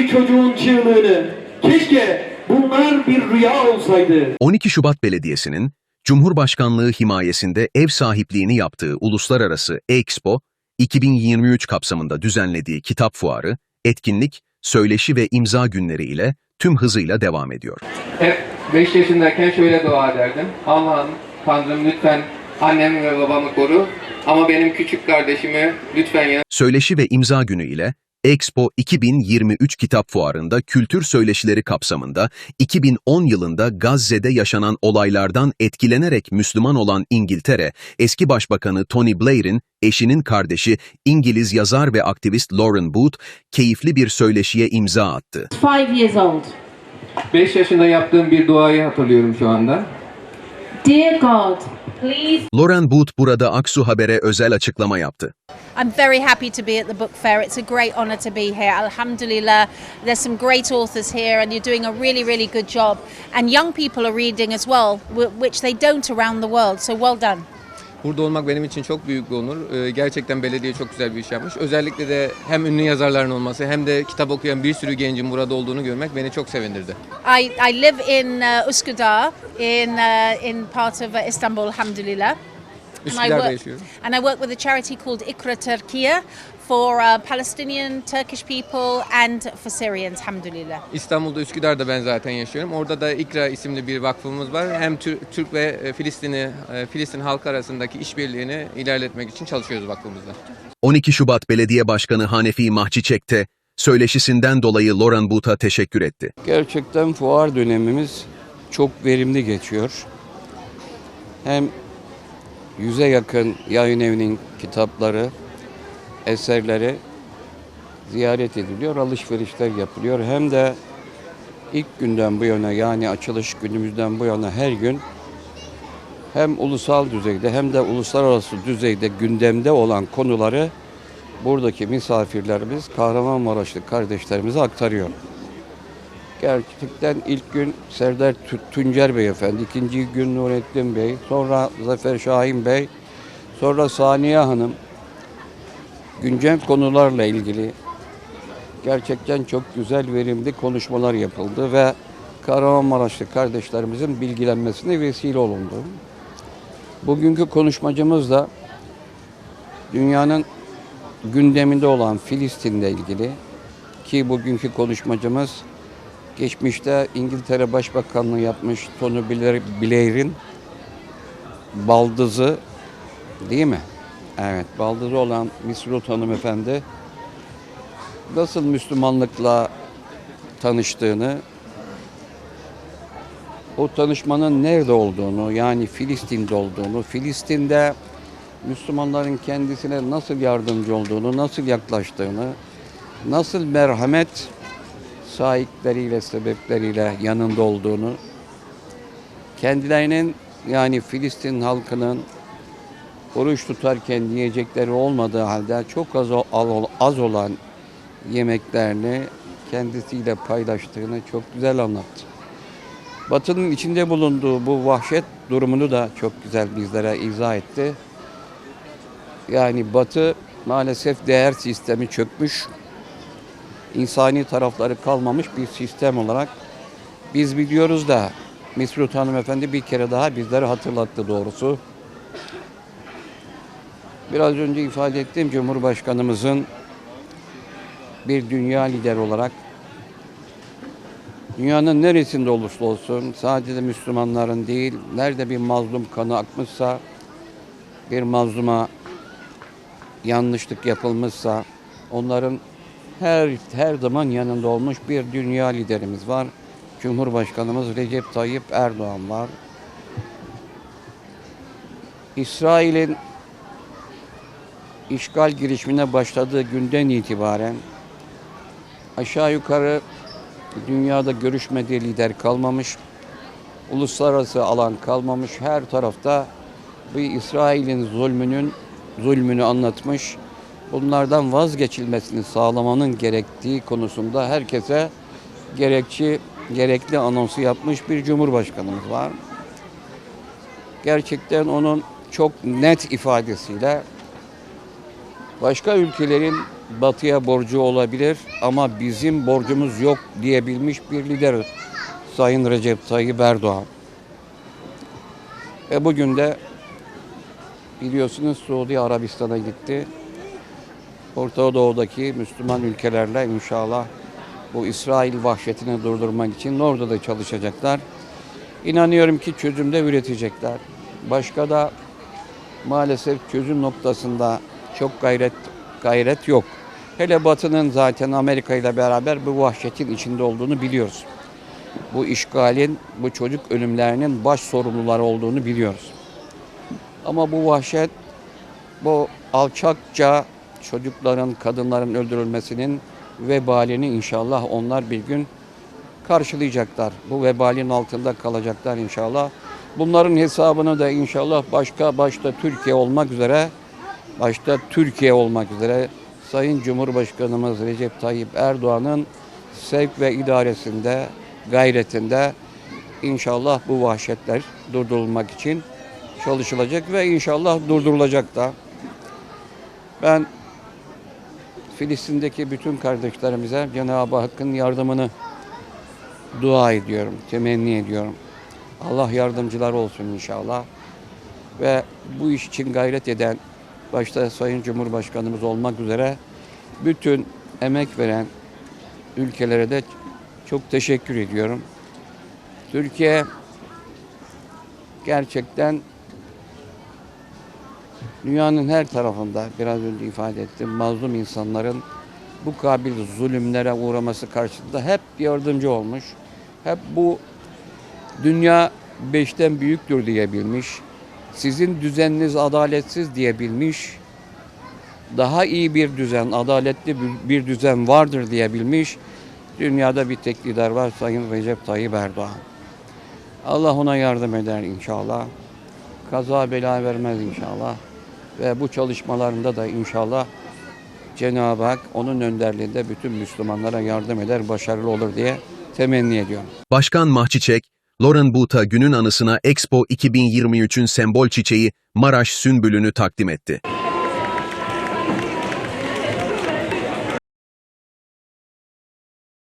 bir çocuğun çığlığını. Keşke bunlar bir rüya olsaydı. 12 Şubat Belediyesi'nin Cumhurbaşkanlığı himayesinde ev sahipliğini yaptığı Uluslararası Expo 2023 kapsamında düzenlediği kitap fuarı, etkinlik, söyleşi ve imza günleri ile tüm hızıyla devam ediyor. Hep 5 yaşındayken şöyle dua ederdim. Allah'ım, Tanrım lütfen annemi ve babamı koru. Ama benim küçük kardeşimi lütfen ya Söyleşi ve imza günü ile Expo 2023 kitap fuarında kültür söyleşileri kapsamında 2010 yılında Gazze'de yaşanan olaylardan etkilenerek Müslüman olan İngiltere, eski başbakanı Tony Blair'in eşinin kardeşi İngiliz yazar ve aktivist Lauren Booth keyifli bir söyleşiye imza attı. five years old. 5 yaşında yaptığım bir duayı hatırlıyorum şu anda. Dear God, please Lauren Booth burada Aksu Haber'e özel açıklama yaptı. I'm very happy to be at the book fair. It's a great honour to be here. Alhamdulillah, there's some great authors here, and you're doing a really, really good job. And young people are reading as well, wh- which they don't around the world. So well done. Burada olmak benim için çok büyük bir onur. Ee, Gerçekten belediye çok güzel bir iş yapmış. Özellikle de hem ünlü yazarların olması hem de kitap okuyan bir sürü gencin burada olduğunu görmek beni çok sevindirdi. I, I live in uh, Üsküdar, in uh, in part of uh, Istanbul, Alhamdulillah. And I Üsküdar'da work, yaşıyorum. and I work with a charity called Ikra Turkiye for uh, Palestinian, Turkish people, and for Syrians, Alhamdulillah. İstanbul'da Üsküdar'da ben zaten yaşıyorum. Orada da İkra isimli bir vakfımız var. Hem Tür- Türk ve e, Filistin'i, e, Filistin halkı arasındaki işbirliğini ilerletmek için çalışıyoruz vakfımızda. 12 Şubat Belediye Başkanı Hanefi Mahçiçek de söyleşisinden dolayı Lauren Booth'a teşekkür etti. Gerçekten fuar dönemimiz çok verimli geçiyor. Hem yüze yakın yayın evinin kitapları, eserleri ziyaret ediliyor, alışverişler yapılıyor. Hem de ilk günden bu yana yani açılış günümüzden bu yana her gün hem ulusal düzeyde hem de uluslararası düzeyde gündemde olan konuları buradaki misafirlerimiz Kahramanmaraşlı kardeşlerimize aktarıyor. Gerçekten ilk gün Serdar Tuncer Bey efendi, ikinci gün Nurettin Bey, sonra Zafer Şahin Bey, sonra Saniye Hanım güncel konularla ilgili gerçekten çok güzel, verimli konuşmalar yapıldı ve Kahramanmaraşlı kardeşlerimizin bilgilenmesine vesile olundu. Bugünkü konuşmacımız da dünyanın gündeminde olan Filistin'le ilgili ki bugünkü konuşmacımız geçmişte İngiltere Başbakanlığı yapmış Tony Blair- Blair'in baldızı değil mi? Evet, baldızı olan Misrut hanımefendi nasıl Müslümanlıkla tanıştığını, o tanışmanın nerede olduğunu, yani Filistin'de olduğunu, Filistin'de Müslümanların kendisine nasıl yardımcı olduğunu, nasıl yaklaştığını, nasıl merhamet sahipleriyle, sebepleriyle yanında olduğunu, kendilerinin yani Filistin halkının oruç tutarken yiyecekleri olmadığı halde çok az, az olan yemeklerini kendisiyle paylaştığını çok güzel anlattı. Batı'nın içinde bulunduğu bu vahşet durumunu da çok güzel bizlere izah etti. Yani Batı maalesef değer sistemi çökmüş, insani tarafları kalmamış bir sistem olarak biz biliyoruz da Mesut Hanımefendi bir kere daha bizlere hatırlattı doğrusu. Biraz önce ifade ettiğim Cumhurbaşkanımızın bir dünya lideri olarak dünyanın neresinde olursa olsun sadece Müslümanların değil nerede bir mazlum kanı akmışsa bir mazluma yanlışlık yapılmışsa onların her her zaman yanında olmuş bir dünya liderimiz var. Cumhurbaşkanımız Recep Tayyip Erdoğan var. İsrail'in işgal girişimine başladığı günden itibaren aşağı yukarı dünyada görüşmediği lider kalmamış, uluslararası alan kalmamış, her tarafta bu İsrail'in zulmünün zulmünü anlatmış, bunlardan vazgeçilmesini sağlamanın gerektiği konusunda herkese gerekçi, gerekli anonsu yapmış bir cumhurbaşkanımız var. Gerçekten onun çok net ifadesiyle başka ülkelerin batıya borcu olabilir ama bizim borcumuz yok diyebilmiş bir lider Sayın Recep Tayyip Erdoğan. Ve bugün de biliyorsunuz Suudi Arabistan'a gitti. Orta Doğu'daki Müslüman ülkelerle inşallah bu İsrail vahşetini durdurmak için orada da çalışacaklar. İnanıyorum ki çözümde üretecekler. Başka da maalesef çözüm noktasında çok gayret gayret yok. Hele Batı'nın zaten Amerika ile beraber bu vahşetin içinde olduğunu biliyoruz. Bu işgalin, bu çocuk ölümlerinin baş sorumluları olduğunu biliyoruz. Ama bu vahşet, bu alçakça çocukların, kadınların öldürülmesinin vebalini inşallah onlar bir gün karşılayacaklar. Bu vebalin altında kalacaklar inşallah. Bunların hesabını da inşallah başka başta Türkiye olmak üzere başta Türkiye olmak üzere Sayın Cumhurbaşkanımız Recep Tayyip Erdoğan'ın sevk ve idaresinde, gayretinde inşallah bu vahşetler durdurulmak için çalışılacak ve inşallah durdurulacak da. Ben Filistin'deki bütün kardeşlerimize Cenab-ı Hakk'ın yardımını dua ediyorum, temenni ediyorum. Allah yardımcılar olsun inşallah. Ve bu iş için gayret eden, başta Sayın Cumhurbaşkanımız olmak üzere bütün emek veren ülkelere de çok teşekkür ediyorum. Türkiye gerçekten dünyanın her tarafında biraz önce ifade ettim mazlum insanların bu kabil zulümlere uğraması karşısında hep yardımcı olmuş. Hep bu dünya beşten büyüktür diyebilmiş. Sizin düzeniniz adaletsiz diyebilmiş. Daha iyi bir düzen, adaletli bir- düzen vardır diyebilmiş. Dünyada bir tek lider var Sayın Recep Tayyip Erdoğan. Allah ona yardım eder inşallah. Kaza bela vermez inşallah. Ve bu çalışmalarında da inşallah Cenab-ı Hak onun önderliğinde bütün Müslümanlara yardım eder, başarılı olur diye temenni ediyorum. Başkan Mahçiçek, Lauren Boot'a günün anısına Expo 2023'ün sembol çiçeği Maraş Sünbülünü takdim etti.